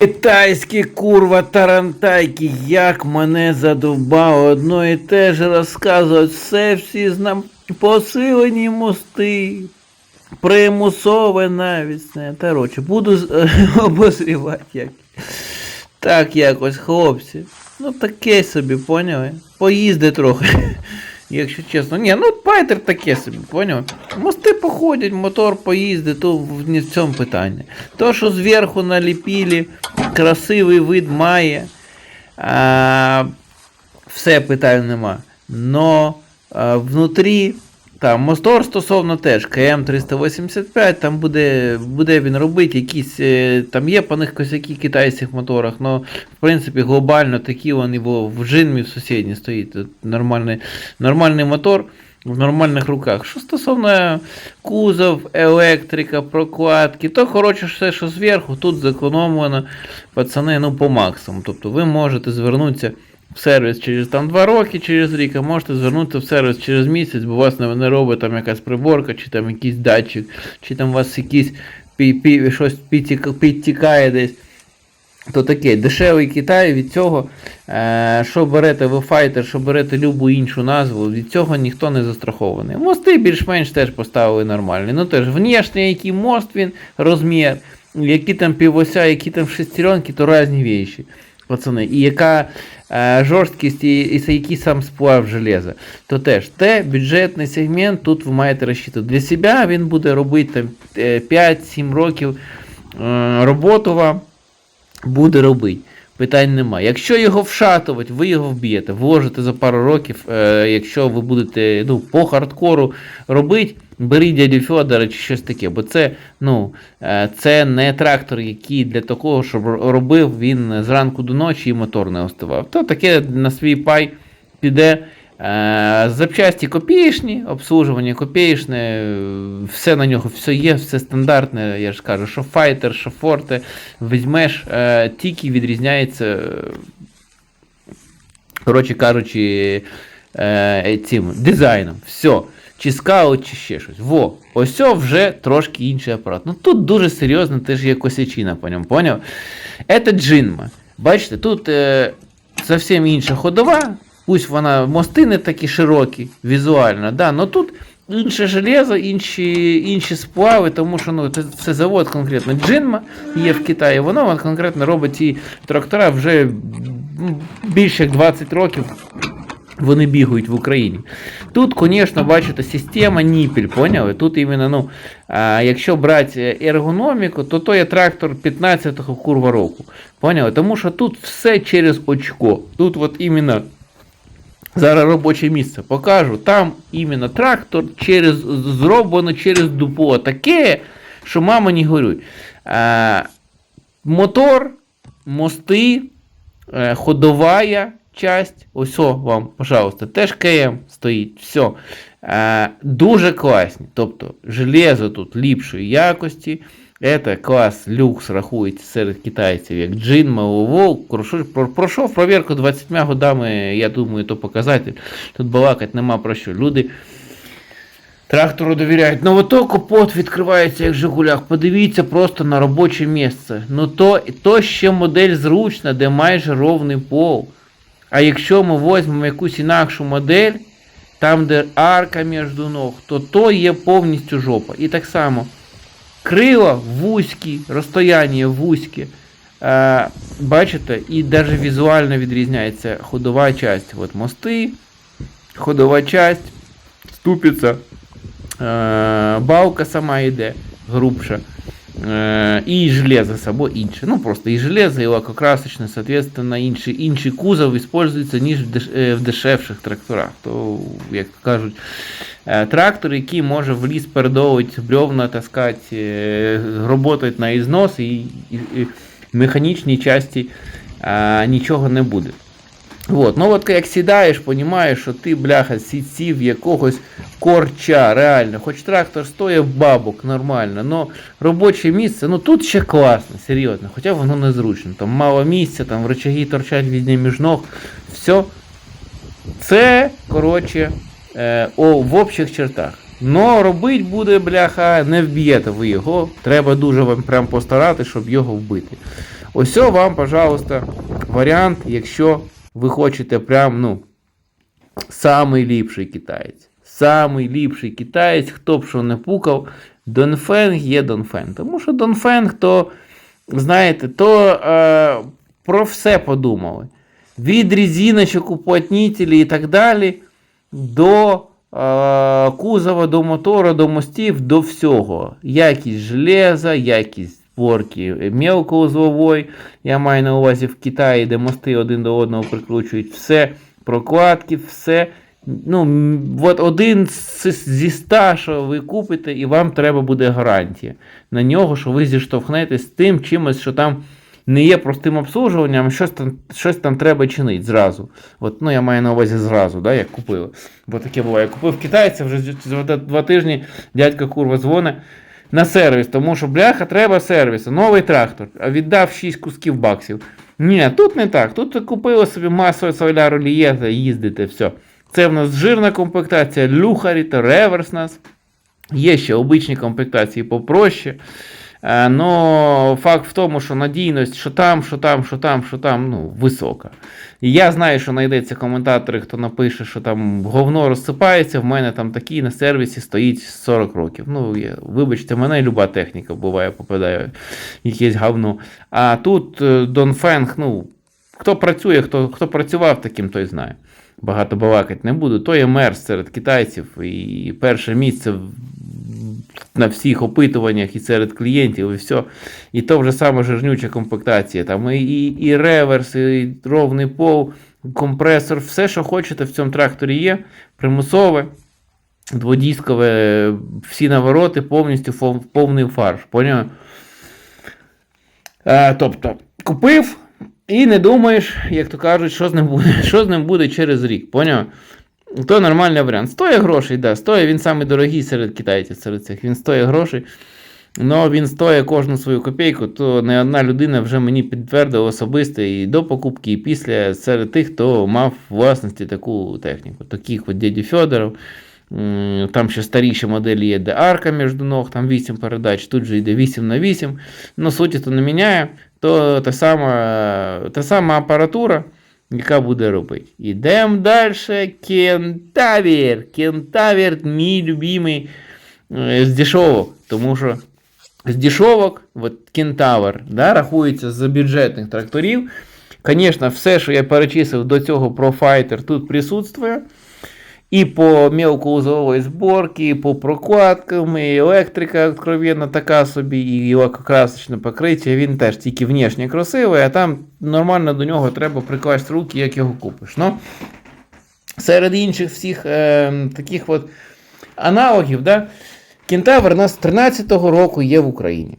Китайські курва тарантайки, як мене задовбало одно і те ж розказують, все всі знам посилені мости, примусове навісне. Короче, буду обозрівати як. Так якось, хлопці. Ну таке собі, поняли? Поїзди трохи. Якщо чесно. Ні, ну пайтер таке собі, поняв? Мости походять, мотор поїздить, то не в цьому питання. То, що зверху наліпили, красивий вид має. А, все питань нема. Но а, внутрі, там мотор стосовно теж КМ 385, там буде, буде він робити якісь. е, Там є по них косяки китайських моторах, але в принципі глобально такі вони в, в Джинмі в сусідній стоїть. Тут Нормальний, нормальний мотор в нормальних руках. Що стосовно кузов, електрика, прокладки, то коротше все, що зверху, тут зекономлено, пацани, ну по максимуму. Тобто ви можете звернутися в сервіс через там 2 роки, через рік, а можете звернутися в сервіс через місяць, бо у вас не, робить там якась приборка, чи там якийсь датчик, чи там у вас якийсь пі, пі, щось підтік- підтікає десь. То таке, дешевий Китай від цього, е, що берете ви файтер, що берете любу іншу назву, від цього ніхто не застрахований. Мости більш-менш теж поставили нормальні. Ну теж внешній який мост він, розмір, які там півося, які там шестеренки, то різні вещі, пацани. І яка е, жорсткість і, і який сам сплав железа. То теж те бюджетний сегмент, тут ви маєте розчитувати. Для себе він буде робити е, 5-7 років е, роботу вам буде робити. Питань немає. Якщо його вшатувати, ви його вб'єте, вложите за пару років, е, якщо ви будете ну, по хардкору робити, беріть дядю Федора чи щось таке, бо це, ну, е, це не трактор, який для такого, щоб робив він зранку до ночі і мотор не остивав. То таке на свій пай піде. Е, Запчасті копієчні, обслужування копієчне, е, все на нього все є, все стандартне. Я ж кажу, що файтер, що форте, візьмеш, е, тільки відрізняється, коротше кажучи, цим дизайном. Все. Чи скаут, чи ще щось. Во, ось це вже трошки інший апарат. Ну тут дуже серйозно теж є косячина по ньому, поняв? Це джинма. Бачите, тут е, зовсім інша ходова. Пусть вона мости не такі широкі візуально, да, но тут інше железо, інші, інші сплави, тому що ну, це, це завод конкретно Джинма є в Китаї, воно конкретно робить ці трактора вже більше як 20 років. Вони бігають в Україні. Тут, звісно, бачите, система ніпель, поняли? Тут іменно, ну, а, якщо брати ергономіку, то то є трактор 15-го курва року. Поняли? Тому що тут все через очко. Тут от іменно Зараз робоче місце покажу. Там іменно трактор через, зроблено через дупо. Таке, що мама не горюй. А, мотор, мости, е, ходовая часть. Ось вам, пожалуйста, теж КМ стоїть. Все. А, дуже класні. Тобто, железо тут ліпшої якості. Це клас люкс рахується серед китайців, як Джин, Маовол. Пройшов провірку 20 годами, я думаю, то показатель. Тут балакати нема про що. Люди трактору довіряють. Ну ото капот відкривається, як Жигулях. Подивіться просто на робоче місце. Ну то, то ще модель зручна, де майже ровний пол. А якщо ми візьмемо якусь інакшу модель, там, де арка між ног, то то є повністю жопа. І так само. Крила вузькі, розстояння вузьке. Е, бачите, і навіть візуально відрізняється ходова часть. От мости, ходова часть, ступиця, е, балка сама йде грубша. І железо само інше. Ну просто і железо, і лакокрасочне, соответственно, інший, інший кузов використовується, ніж е, в дешевших тракторах. То, як кажуть, е, трактор, який може в ліс передовувати бревна, таскати, е, роботати на ізнос і, і, і механічній часті е, нічого не буде. Вот. Ну от як сідаєш, розумієш, що ти, бляха, сідсів якогось корча, реально. Хоч трактор стоїть бабок нормально, но робоче місце, ну тут ще класно, серйозно, хоча воно незручно. Там мало місця, там рычаги торчать везде між ног. Все. Це, коротше, е, о, в общих чертах. Но робить буде, бляха, не вб'єте ви його. Треба дуже вам прям постарати, щоб його вбити. Ось вам, пожалуйста, варіант, якщо ви хочете прям, ну, самий ліпший китаєць. Самий ліпший китаєць, хто б що не пукав, Донфенг є Донфенг. Тому що Донфенг, то, знаєте, то е, про все подумали. Від різіночок, уплотнітелі і так далі, до е, кузова, до мотора, до мостів, до всього. Якість железа, якість зборки мелкоузлової. Я маю на увазі в Китаї, де мости один до одного прикручують все, прокладки, все. Ну, от один зі ста, що ви купите, і вам треба буде гарантія на нього, що ви зіштовхнетесь з тим чимось, що там не є простим обслуговуванням, щось там, щось там треба чинити зразу. От, ну, я маю на увазі зразу, да, як купили. Бо таке буває. Купив китайця, вже за два тижні дядька курва дзвонить на сервіс, тому що бляха треба сервісу, новий трактор, а віддав 6 кусків баксів. Ні, тут не так. Тут купили собі масове соляру лієта, їздите, все. Це в нас жирна комплектація, люхарі та реверс нас. Є ще обичні комплектації попроще. Е, Но факт в тому, що надійність, що там, що там, що там, що там, ну, висока. І я знаю, що знайдеться коментатори, хто напише, що там говно розсипається, в мене там такий на сервісі стоїть 40 років. Ну, я, вибачте, мене люба техніка буває, попадає якесь говно. А тут е, Донфенг, ну, хто працює, хто, хто працював таким, той знає. Багато балакати не буду. То є мер серед китайців, і перше місце на всіх опитуваннях і серед клієнтів, і все. І то вже саме жирнюча комплектація. Там і, і, і реверс, і ровний пол, компресор, все, що хочете в цьому тракторі є, примусове, дводіскове, всі навороти, повністю повний фарш. Поняв? Е, тобто, купив і не думаєш, як то кажуть, що з ним буде, що з ним буде через рік. Поняв? То нормальний варіант. Стоїть грошей, да, стоїть він самий дорогий серед китайців, серед цих. Він стоїть грошей. але він стоїть кожну свою копійку, то не одна людина вже мені підтвердила особисто і до покупки, і після серед тих, хто мав в власності таку техніку. Таких от дяді Федоров. Там ще старіші моделі є, де арка між ног, там 8 передач, тут же йде 8 на 8. Ну, суті то не міняє, то та сама, та сама апаратура, яка буде робити. Ідемо далі. Кентавір. Кентавір, мій любимий е, з дешевок, тому що з дешевок, от Кентавр, да, рахується з бюджетних тракторів. Звісно, все, що я перечислив до цього про Fighter, тут присутствує. І по мелкоузлової зборки, і по прокладкам, і електрика откровенно така собі, і лакокрасочне покриття, він теж тільки внешне красивий, а там нормально до нього треба прикласти руки, як його купиш. Ну, серед інших всіх е, таких от аналогів, да, Кентавр у нас 13-го року є в Україні.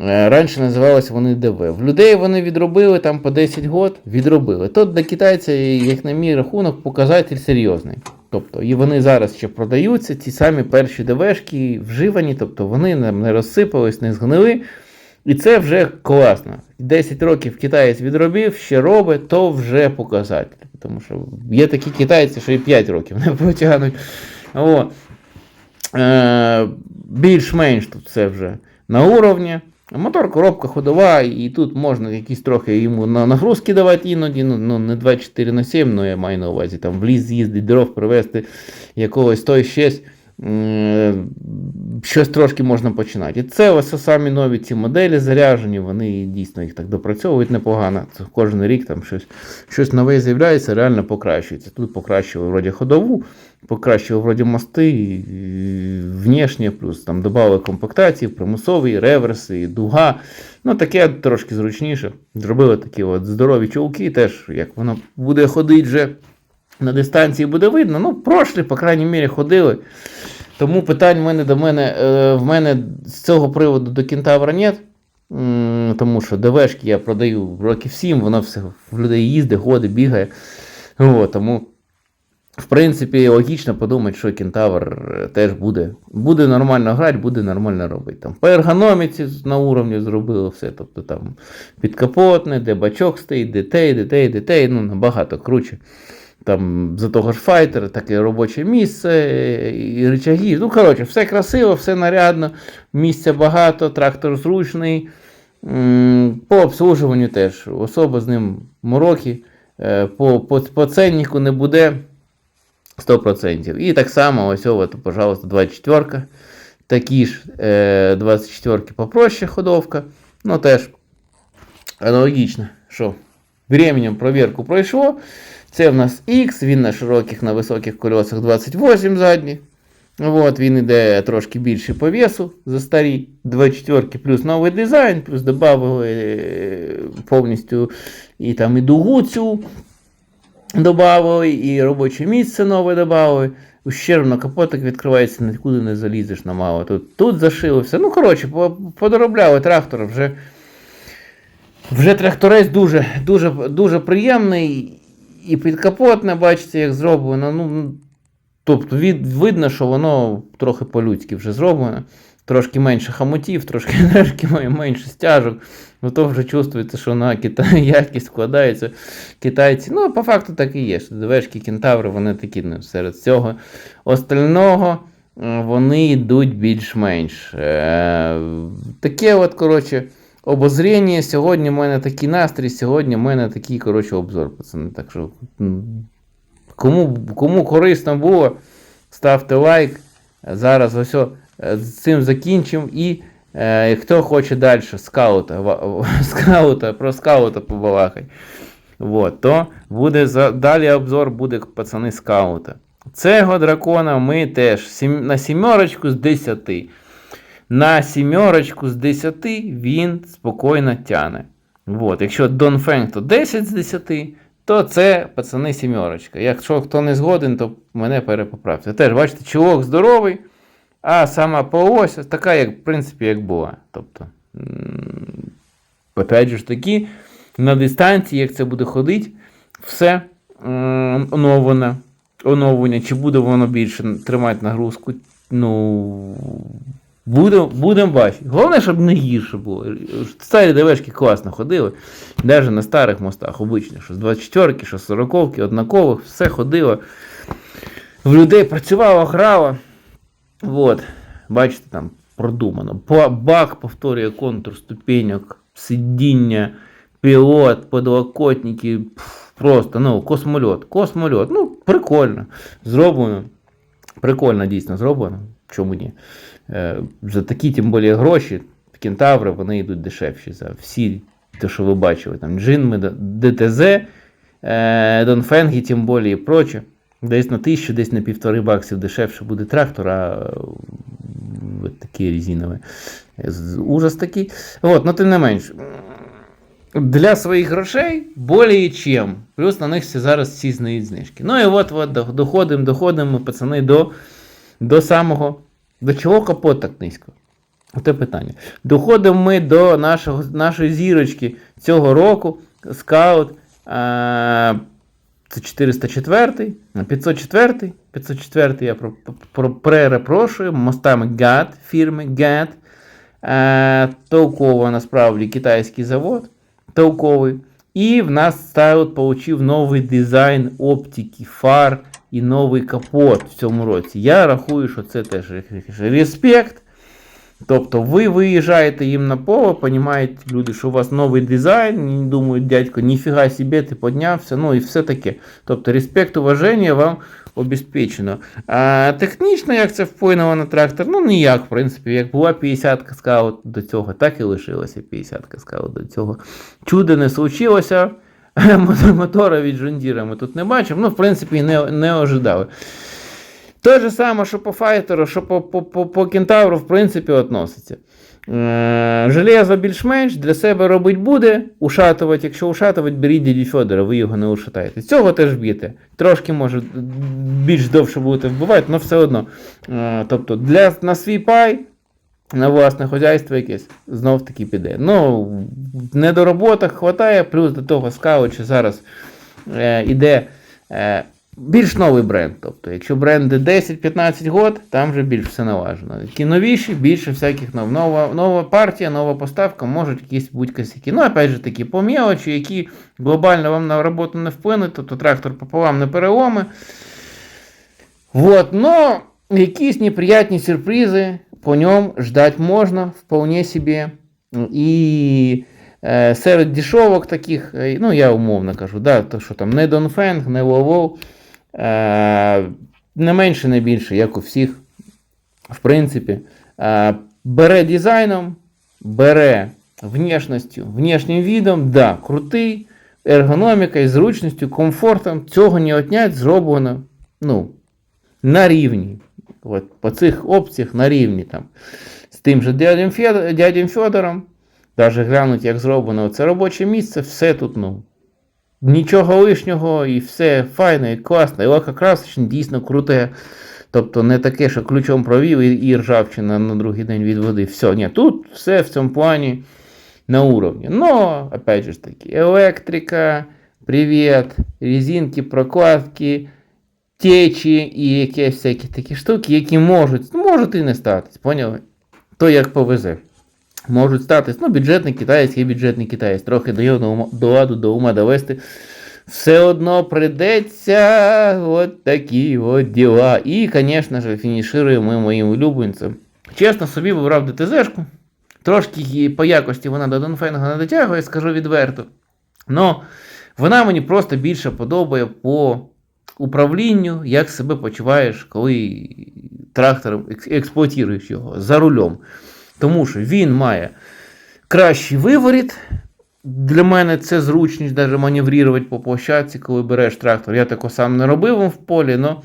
Е, Раніше називалися вони ДВ. В людей вони відробили там по 10 год, відробили. Тут для китайця, як на мій рахунок, показатель серйозний. Тобто, і вони зараз ще продаються, ті самі перші ДВшки вживані, тобто вони нам не розсипались, не згнили. І це вже класно. 10 років китаєць відробив, ще робить, то вже показатель. Тому що є такі китайці, що і 5 років не потягнуть. О. Е, більш-менш тут все вже на уровні. Мотор, коробка ходова, і тут можна якісь трохи йому на нагрузки давати іноді, ну, ну не 24 на 7, ну я маю на увазі там в ліс з'їздити, дров привезти якогось той щось. Щось трошки можна починати. І це ось самі нові ці моделі заряжені, вони дійсно їх так допрацьовують непогано. Це кожен рік там щось, щось нове з'являється, реально покращується. Тут покращили вроді ходову, покращили вроді мости, і плюс там додали комплектації, примусові, реверси, дуга. Ну таке трошки зручніше. Зробили такі от здорові чулки, теж як воно буде ходити вже на дистанції буде видно. Ну, прошлі, по крайній мірі, ходили. Тому питань в мене до мене, е, в мене з цього приводу до кентавра нет. Тому що ДВшки я продаю років 7, воно все в людей їздить, ходить, бігає. О, тому, в принципі, логічно подумати, що кентавр е, теж буде. Буде нормально грати, буде нормально робити. Там, по ергономіці на уровні зробили все. Тобто там підкапотне, де бачок стоїть, де те, де те, де те, ну набагато круче. Там за того ж файтера, таке робоче місце, е, і рычаги. Ну, коротше, все красиво, все нарядно, місця багато, трактор зручний. По обслужуванню теж особа з ним мороки, е, по, по, по ценнику не буде 100%. І так само, ось, от, пожалуйста, 24 Такі ж е, 24 попроще ходовка. Ну, теж аналогічно, що временем проверку пройшло. Це в нас X, він на широких, на високих колесах 28 задні. От, він іде трошки більший по весу за старі 24 плюс новий дизайн, плюс додали е, повністю і там і дугу цю додали, і робоче місце нове додали. Ущербно капотик відкривається, нікуди не залізеш на мало. Тут, тут зашили все. Ну, коротше, по- подоробляли трактор вже. Вже тракторець дуже, дуже, дуже приємний. І підкапотне, бачите, як зроблено. Ну, тобто від, видно, що воно трохи по-людськи вже зроблено. Трошки менше хамотів, трошки має менше стяжок. Ну то вже чувствується, що на Китай якість складається. Китайці, ну, по факту так і є. що ДВшки, кентаври, вони такі ну, серед цього. Остального е, вони йдуть більш-менш. Е, таке от, коротше, обозріння. Сьогодні в мене такий настрій, сьогодні в мене такий, коротше, обзор, пацани. Так що, кому, кому корисно було, ставте лайк. Зараз ось е, з цим закінчимо. І е, хто хоче далі скаута, скаута, про скаута побалакай. Вот, то буде за, далі обзор буде пацани скаута. Цього дракона ми теж на сімерочку з 10. На сімерочку з 10 він спокійно тяне. Вот. Якщо Дон Фенг, то 10 з 10, то це пацани сімерочка. Якщо хто не згоден, то мене перепоправте. Теж, бачите, чолок здоровий, а сама полось така, як, в принципі, як була. Тобто, опять же таки, на дистанції, як це буде ходити, все оновлено. Оновлення, чи буде воно більше тримати нагрузку, ну. Будемо будем бачити. Головне, щоб не гірше було. Старі ДВшки класно ходили. Навіть на старих мостах, обично, що з 24-ки, що з 40-ки, однакових, все ходило. В людей працювало, грало. Вот. Бачите, там продумано. Бак повторює контур ступеньок, сидіння, пілот, подлокотники. Просто, ну, космольот. Космольот. Ну, прикольно. Зроблено. Прикольно дійсно зроблено. Чому ні? Е, за такі, тим більше, гроші, кентаври, вони йдуть дешевші за всі, те, що ви бачили. Там Джинми, ДТЗ, е, Донфенги, тим більше і проче. Десь на тисячу, десь на півтори баксів дешевше буде трактор, а такі резинові. Ужас такий. От, ну тим не менш. Для своїх грошей более чим. Плюс на них всі зараз всі знають знижки. Ну і от, от доходимо, доходимо, пацани, до, до самого. До чого капот так низько? Оте питання. Доходимо ми до нашого, нашої зірочки цього року. Скаут. А, це 404, а, 504, 504 я про, про, перепрошую, мостами GAT, фірми GAT. Е, толково насправді китайський завод. Толковий. І в нас Стайлот получив новий дизайн оптики, фар і новий капот в цьому році. Я рахую, що це теж респект. Тобто ви виїжджаєте їм на поле, розуміють люди, що у вас новий дизайн, і думають, дядько, ніфіга собі, ти піднявся, ну і все таке. Тобто респект, уваження вам обезпечено. А технічно, як це вплинуло на трактор, ну ніяк, в принципі, як була 50-ка скаут до цього, так і лишилася 50-ка скаут до цього. Чудо не случилося. Мотора від Джондіра ми тут не бачимо, ну, в принципі, не, не ожидали. Те ж саме, що по файтеру, що по, по, по, по кентавру, в принципі, относиться. Е, Железо більш-менш для себе робить буде. Ушатувати, якщо ушатувати, беріть діді Федора, ви його не ушатаєте. Цього теж б'єте. Трошки, може, більш довше будете вбивати, але все одно. Е, Тобто, для, на свій пай, на власне хозяйство якесь, знов таки піде. Ну, в недороботах хватає, плюс до того скаут, що зараз е, іде. Е, більш новий бренд. Тобто, якщо бренди 10-15 год, там вже більш все налажено. Які новіші, більше всяких нов. Нова, нова партія, нова поставка, можуть якісь бути косяки. Ну, опять же таки, по мелочі, які глобально вам на роботу не вплинуть, тобто трактор пополам не переломи. Вот, но якісь неприятні сюрпризи по ньому ждать можна вполне себе. І е, серед дешевок таких, е, ну я умовно кажу, да, то що там не Донфенг, не Ловол, е, не менше, не більше, як у всіх, в принципі, е, бере дизайном, бере внешністю, внешнім видом, да, крутий, ергономікою, зручністю, комфортом, цього не отнять, зроблено, ну, на рівні. От, по цих опціях на рівні там. З тим же дядем, Федор, дядем Федором. Даже глянуть, як зроблено це робоче місце, все тут, ну. Нічого лишнього, і все файне, і класно, і лакокрасочне, дійсно круте. Тобто не таке, що ключом провів і, і ржавчина на другий день від води. Все, ні, тут все в цьому плані на уровні. Но, опять же таки, електрика, привіт, резинки, прокладки, течі і якісь всякі такі штуки, які можуть, ну, можуть і не статись, поняли? То як повезе. Можуть статись, ну, бюджетний китаєць є бюджетний китаєць, трохи до його до, ладу, до ума довести. Все одно придеться от такі от діла. І, звісно ж, фінішируємо ми моїм улюбленцем. Чесно, собі вибрав ДТЗшку. Трошки її по якості вона до Донфенга не дотягує, скажу відверто. Но вона мені просто більше подобає по управлінню, як себе почуваєш, коли трактором ек- експлуатуєш його за рулем. Тому що він має кращий виворіт. Для мене це зручність навіть маневрувати по площадці, коли береш трактор. Я тако сам не робив в полі, але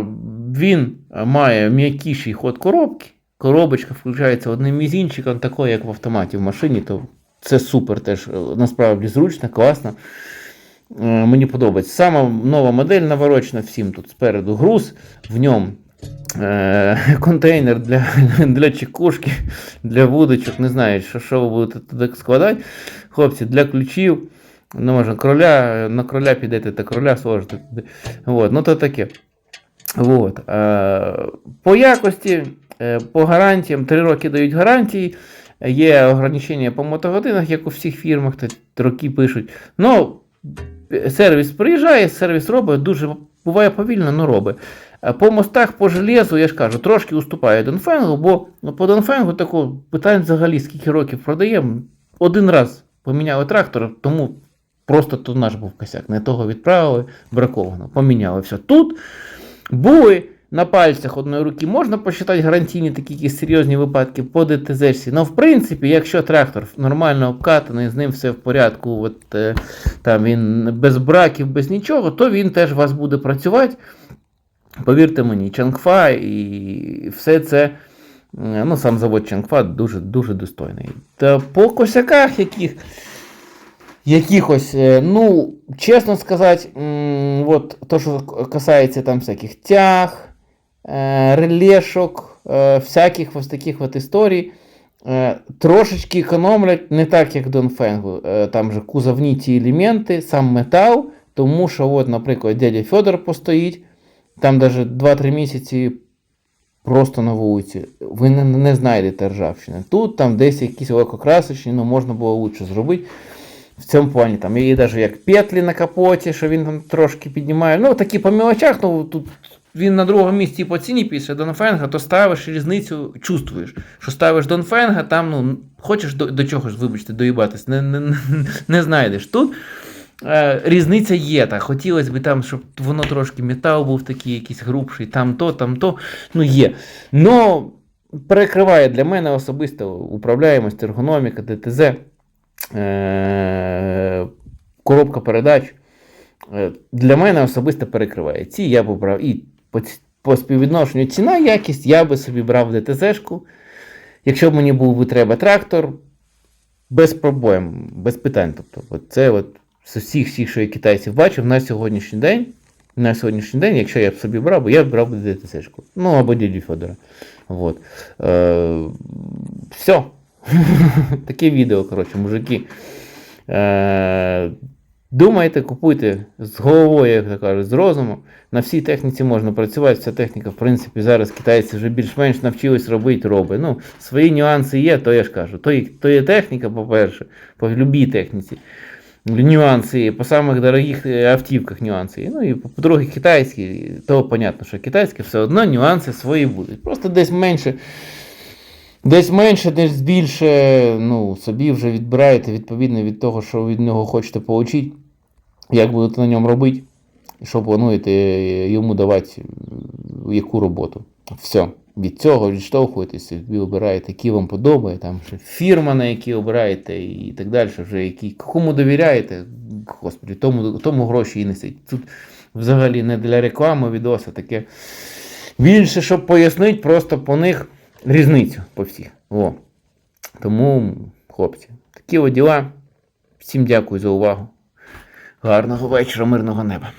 е, він має м'якіший ход коробки. Коробочка включається одним мізінчиком, такою, як в автоматі в машині, то це супер теж е, насправді зручно, класно. Е, Мені подобається. Сама нова модель наворочена всім тут спереду груз, в ньому е, контейнер для, для чекушки, для вудочок. Не знаю, що, що ви будете туди складати. Хлопці, для ключів. Ну, може, кроля, на кроля підете та кроля сложите туди. От, ну то таке. От. Е, по якості, е, по гарантіям, 3 роки дають гарантії. Є ограничення по мотогодинах, як у всіх фірмах, роки пишуть. Ну, сервіс приїжджає, сервіс робить, дуже буває повільно, але робить. Е, По мостах, по железу, я ж кажу, трошки уступає Донфенгу, бо ну, по Донфенгу такого питань взагалі скільки років продаємо. Один раз поміняли трактор, тому просто тут наш був косяк. Не того відправили, браковано. Поміняли все. Тут були на пальцях одної руки, можна посчитати гарантійні такі якісь серйозні випадки по ДТЗ. Ну, в принципі, якщо трактор нормально обкатаний, з ним все в порядку, от, е, там він без браків, без нічого, то він теж у вас буде працювати. Повірте мені, Чангфа і все це, е, ну, сам завод Чангфа дуже дуже достойний. Та по косяках яких, якихось, е, ну, чесно сказати, от то, що касається там всяких тяг, релешок, е, всяких ось таких от історій. Е, Трошечки економлять не так, як Донфенгу. Е, Там же кузовні ті елементи, сам метал, тому що, от, наприклад, дядя Федор постоїть, там даже 2-3 місяці просто на вулиці. Ви не, не знайдете ржавчини. Тут там десь якісь лакокрасочні, ну можна було лучше зробити. В цьому плані там є навіть як петлі на капоті, що він там трошки піднімає. Ну, такі по мелочах, ну тут він на другому місці по ціні після Донфенга, то ставиш різницю, чувствуєш, що ставиш Донфенга, там, ну, хочеш до, до чого ж, вибачте, доїбатись, не, не, не, знайдеш. Тут е, різниця є, так, хотілося б там, щоб воно трошки метал був такий якийсь грубший, там то, там то, ну є. Но перекриває для мене особисто управляємость, ергономіка, ДТЗ, е, коробка передач. Е, Для мене особисто перекриває. Ці я б і по, по співвідношенню ціна, якість, я би собі брав ДТЗ-шку. Якщо б мені був би треба трактор, без проблем, без питань. Тобто, от це от з усіх всіх, що я китайців бачив, на сьогоднішній день, на сьогоднішній день, якщо я б собі брав, би, я б брав би ДТЗ-шку. Ну, або діді Федора. Вот. Е, все. Таке відео, коротше, мужики. Е, Думайте, купуйте з головою, як то кажуть, з розумом. На всій техніці можна працювати. Ця техніка, в принципі, зараз китайці вже більш-менш навчились робити, робить. Ну, свої нюанси є, то я ж кажу. То, то є техніка, по-перше, по любій техніці. Нюанси є, по самих дорогих е, автівках нюанси є. Ну і по-друге, китайські, то понятно, що китайські все одно нюанси свої будуть. Просто десь менше. Десь менше, десь більше, ну, собі вже відбираєте відповідно від того, що від нього хочете отримати, як будете на ньому робити, що плануєте йому давати яку роботу. Все. Від цього відштовхуєтеся, ви обираєте, які вам подобає, там ще фірма, на якій обираєте, і так далі, вже які, кому довіряєте, господи, тому, тому гроші і несіть. Тут взагалі не для реклами відоса, таке більше, щоб пояснити просто по них різницю по всіх. О. Тому, хлопці, такі от діла. Всім дякую за увагу. Гарного вечора, мирного неба.